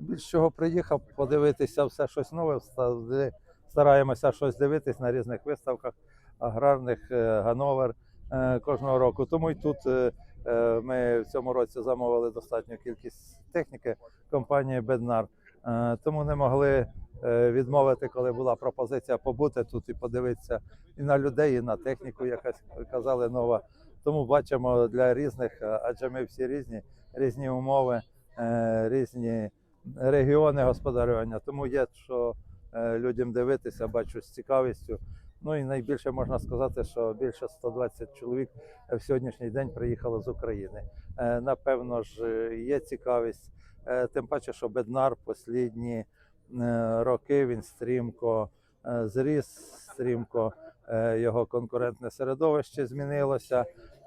Більш чого приїхав подивитися все щось нове. Стараємося щось дивитись на різних виставках аграрних е, Гановер е, кожного року. Тому й тут е, ми в цьому році замовили достатню кількість техніки компанії Беднар. Тому не могли відмовити, коли була пропозиція побути тут і подивитися і на людей, і на техніку, якась казали нова. Тому бачимо для різних, адже ми всі різні, різні умови, різні регіони господарювання. Тому є що е, людям дивитися, бачу з цікавістю. Ну і найбільше можна сказати, що більше 120 чоловік в сьогоднішній день приїхало з України. Е, Напевно ж, є цікавість. Е, Тим паче, що Беднар е, роки він стрімко зріс, стрімко його конкурентне середовище змінилося.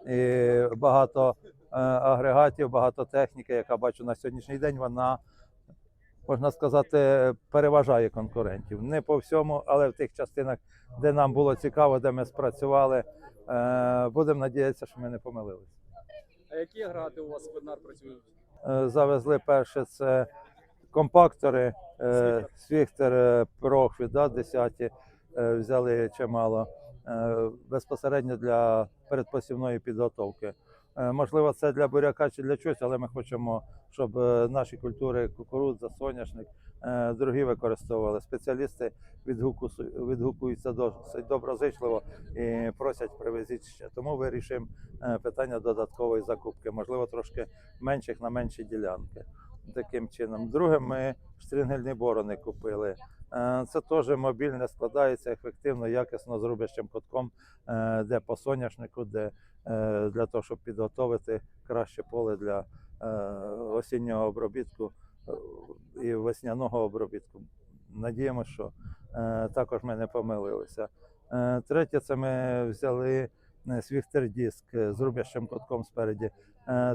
І багато агрегатів, багато техніки, яка бачу на сьогоднішній день, вона можна сказати, переважає конкурентів. Не по всьому, але в тих частинах, де нам було цікаво, де ми спрацювали. Е, Будемо надіятися, що ми не помилилися. А які грати у вас в Беднар працюють? Е, Завезли перше це компактори, е, Свіхтер е, Прохві, да, 10 е, взяли чимало безпосередньо для передпосівної підготовки. Е, Можливо, це для буряка чи для чогось, але ми хочемо, щоб е, наші культури кукурудза, соняшник, е, другі використовували. Спеціалісти відгуку- відгукуються досить доброзичливо і просять привезіть ще. Тому вирішимо питання додаткової закупки, можливо, трошки менших на менші ділянки. Таким чином. Друге, ми штрінгельні борони купили. Е, Це теж мобільне, складається ефективно, якісно з рубящим котком, е, де по соняшнику, де е, для того, щоб підготовити краще поле для осіннього обробітку і весняного обробітку. Надіємося, що також ми не помилилися. Третє, це ми взяли свіхтер-диск з рубящим котком спереді.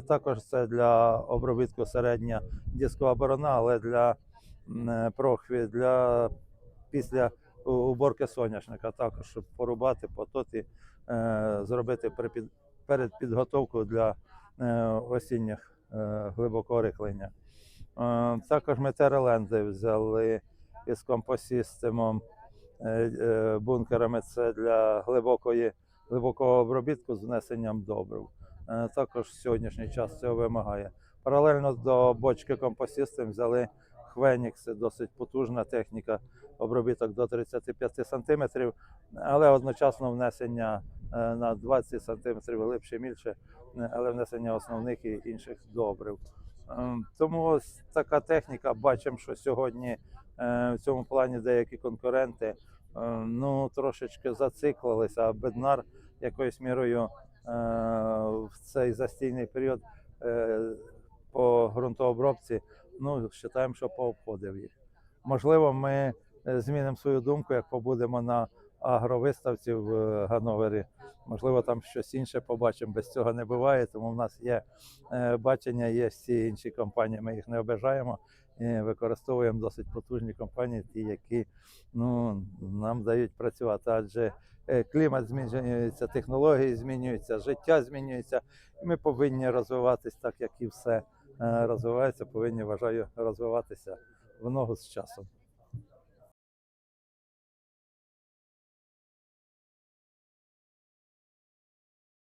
Також це для обробітку середня дискова борона, але для прохві, для після уборки соняшника, також щоб порубати, пототи, е, зробити перепід- передпідготовку для е, осінніх е, глибокого рихлення. Е, Також ми тереленди взяли із компосістемом, е, е, бункерами. Це для глибокої, глибокого обробітку з внесенням добрив. Е, Також сьогоднішній час цього вимагає. Паралельно до бочки компосістем взяли Хвенікс, це досить потужна техніка, обробіток до 35 см, але одночасно внесення е, на 20 см глибше мільше, е, але внесення основних і інших добрив. Ем, Тому ось така техніка. Бачимо, що сьогодні е, в цьому плані деякі конкуренти ну, трошечки зациклилися, а беднар якоюсь мірою в цей застійний період по ґрунтообробці, ну, вважаємо, що пообходив їх. Можливо, ми е, змінимо свою думку, як побудемо на агровиставці в е, Гановері. Можливо, там щось інше побачимо. Без цього не буває, тому в нас є е, бачення, є всі інші компанії. Ми їх не обижаємо використовуємо досить потужні компанії, ті, які ну, нам дають працювати. Адже е, клімат змінюється, технології змінюються, життя змінюється, і ми повинні розвиватись так, як і все е, розвивається, повинні вважаю розвиватися в ногу з часом.